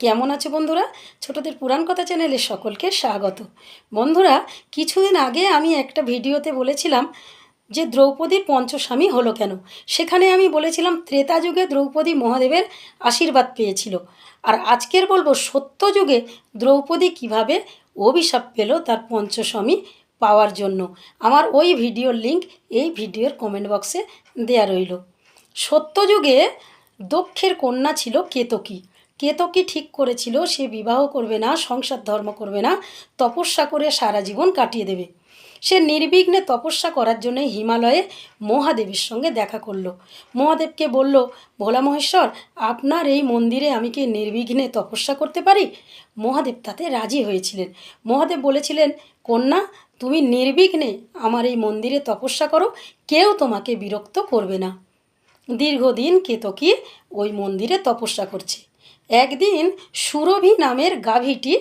কেমন আছে বন্ধুরা? ছোটদের পুরাণ কথা চ্যানেলে সকলকে স্বাগত। বন্ধুরা, কিছুদিন আগে আমি একটা ভিডিওতে বলেছিলাম যে দ্রৌপদীর পঞ্চস্বামী হলো কেন? সেখানে আমি বলেছিলাম ত্রেতা যুগে দ্রৌপদী মহাদেবের আশীর্বাদ পেয়েছিল। আর আজকের বলব সত্য যুগে দ্রৌপদী কীভাবে অভিশাপ পেল তার পঞ্চস্বামী পাওয়ার জন্য। আমার ওই ভিডিওর লিংক এই ভিডিওর কমেন্ট বক্সে দেয়া রইল। সত্যযুগে দক্ষের কন্যা ছিল কেতকী। কেতকী ঠিক করেছিল সে বিবাহ করবে না, সংসার ধর্ম করবে না, তপস্যা করে সারা জীবন কাটিয়ে দেবে। সে নির্বিঘ্নে তপস্যা করার জন্য হিমালয়ে মহাদেবের সঙ্গে দেখা করল। মহাদেবকে বলল, ভোলা মহেশ্বর, আপনার এই মন্দিরে আমি কি নির্বিঘ্নে তপস্যা করতে পারি? মহাদেব তাতে রাজি হয়েছিলেন। মহাদেব বলেছিলেন, কন্যা, তুমি নির্বিঘ্নে আমার এই মন্দিরে তপস্যা করো, কেউ তোমাকে বিরক্ত করবে না। দীর্ঘদিন কেতকী ওই মন্দিরে তপস্যা করছে। একদিন সুরভি নামের গাভীটি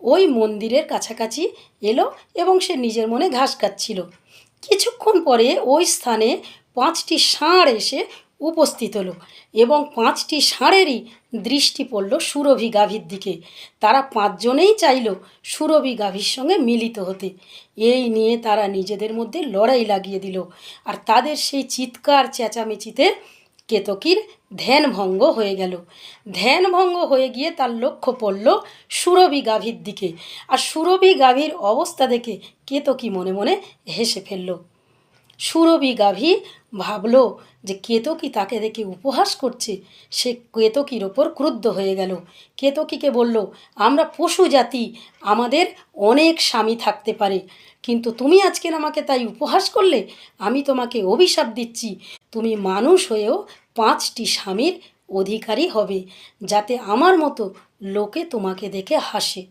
ওই মন্দিরের কাছাকাছি এলো এবং সে নিজের মনে ঘাস খাচ্ছিল। কিছুক্ষণ পরে ওই স্থানে পাঁচটি ষাঁড় এসে উপস্থিত হলো এবং পাঁচটি ষাঁড়েরই দৃষ্টি পড়ল সুরভি গাভীর দিকে। তারা পাঁচজনেই চাইল সুরভি গাভীর সঙ্গে মিলিত হতে। এই নিয়ে তারা নিজেদের মধ্যে লড়াই লাগিয়ে দিল। আর তাদের সেই চিৎকার চেঁচামেচিতে কেতকীর ধ্যানভঙ্গ হয়ে গেল। ধ্যান ভঙ্গ হয়ে গিয়ে তার লক্ষ্য পড়ল সুরভি গাভীর দিকে। আর সুরভি গাভীর অবস্থা দেখে কেতকী মনে মনে হেসে ফেলল সুরভি গাভী ভাবলো যে কেতকী তাকে দেখে উপহাস করছে। সে কেতকীর ওপর ক্রুদ্ধ হয়ে গেল। কেতকীকে বলল, আমরা পশু জাতি, আমাদের অনেক স্বামী থাকতে পারে। কিন্তু তুমি আজকের আমাকে তাই উপহাস করলে? আমি তোমাকে অভিশাপ দিচ্ছি। তুমি মানুষ হয়েও পাঁচটি স্বামীর অধিকারী হবে, যাতে আমার মতো লোকে তোমাকে দেখে হাসে।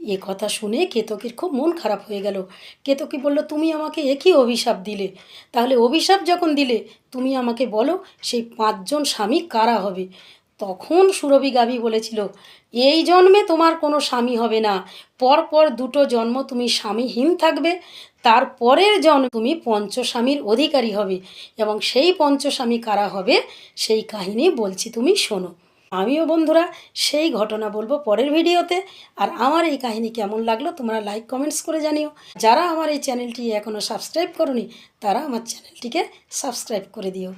এ কথা শুনে কেতকীর খুব মন খারাপ হয়ে গেল। কেতকি বলল, তুমি আমাকে একই অভিশাপ দিলে। তাহলে অভিশাপ যখন দিলে, তুমি আমাকে বলো সেই পাঁচজন স্বামী কারা হবে? তখন সুরভি গাভী বলেছিল, এই জন্মে তোমার কোনো স্বামী হবে না। পরপর দুটো জন্ম তুমি স্বামীহীন থাকবে। তার পরের জন্ম তুমি পঞ্চস্বামীর অধিকারী হবে। এবং সেই পঞ্চস্বামী কারা হবে, সেই কাহিনী বলছি তুমি শোনো। আমিও বন্ধুরা সেই ঘটনা বলব পরের ভিডিওতে। আর আমার এই কাহিনী কেমন লাগল তোমরা লাইক কমেন্টস করে জানিও। যারা আমার এই চ্যানেলটি এখনও সাবস্ক্রাইব করনি, তারা আমার চ্যানেলটিকে সাবস্ক্রাইব করে দিও।